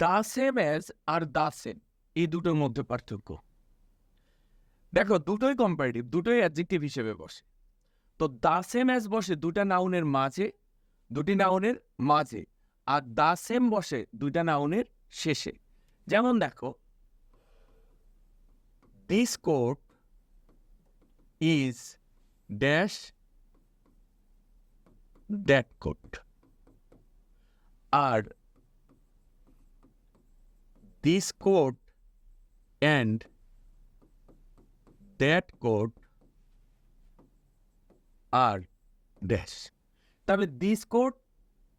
The same as আর the same এই দুটোর মধ্যে পার্থক্য। দেখো, দুটোই কম্পারেটিভ দুটোই অ্যাডজেক্টিভ হিসেবে বসে। তো দ্য সেম অ্যাজ বসে দুটা নাউনের মাঝে, দুটি নাউনের মাঝে, আর দ্য সেম বসে দুইটা নাউনের শেষে। যেমন দেখো this coat is dash that coat R this coat and that coat are dash. তাহলে this coat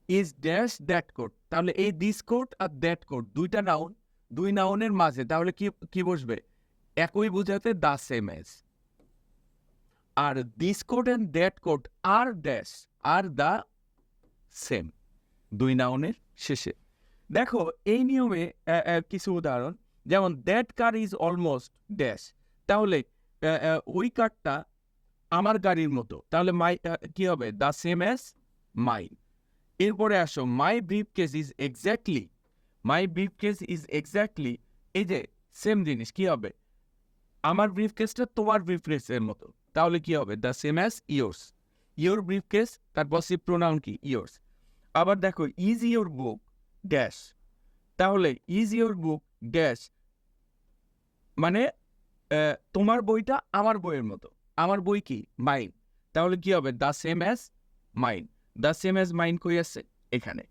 is dash that coat তাহলে এই দিস কোট আর দ্যাট কোট দুইটা নাউন দুই নাউনের মাঝে, তাহলে কি কি বসবে? একই বোঝাতে the same as R this coat and that coat R dash আর দ্য সেম দুই নাউনের শেষে। দেখো, এই নিয়মে কিছু উদাহরণ। যেমন that car is almost dash তাহলে ওই কারটা আমার গাড়ির মতো। তাহলে মাই কি হবে? দ্য সেম অ্যাজ মাইন এরপরে আসো my briefcase is exactly my briefcase is exactly এই যে সেম জিনিস, কি হবে? আমার ব্রিফ কেসটা তোমার ব্রিফ কেসের মতো। তাহলে কি হবে? The same as yours your briefcase তারপর সি প্রোনাউন কি? ইয়োর্স আবার দেখো ইজ ইয়োর বুক ড্যাশ তাহলে ইজ ইয়োর বুক ড্যাশ মানে তোমার বইটা আমার বইয়ের মতো। আমার বই কি? মাইন তাহলে কি হবে? The same as mine the same as mine কই আছে? এখানে।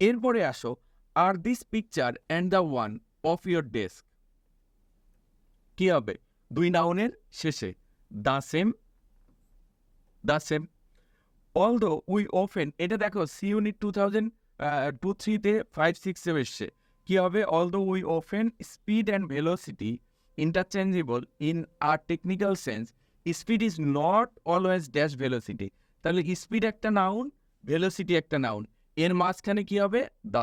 এরপরে আসো আর this picture and the one of your desk কি হবে? দুই নাউনের শেষে। The same the same all although we often এটা দেখো see unit two thousand two থ্রিতে ফাইভ সিক্সে এসছে। কি হবে? All although we often speed and velocity interchangeable in our technical sense speed is not always dash velocity তাহলে speed একটা noun velocity একটা নাউন এর মাঝখানে কি হবে? দ্য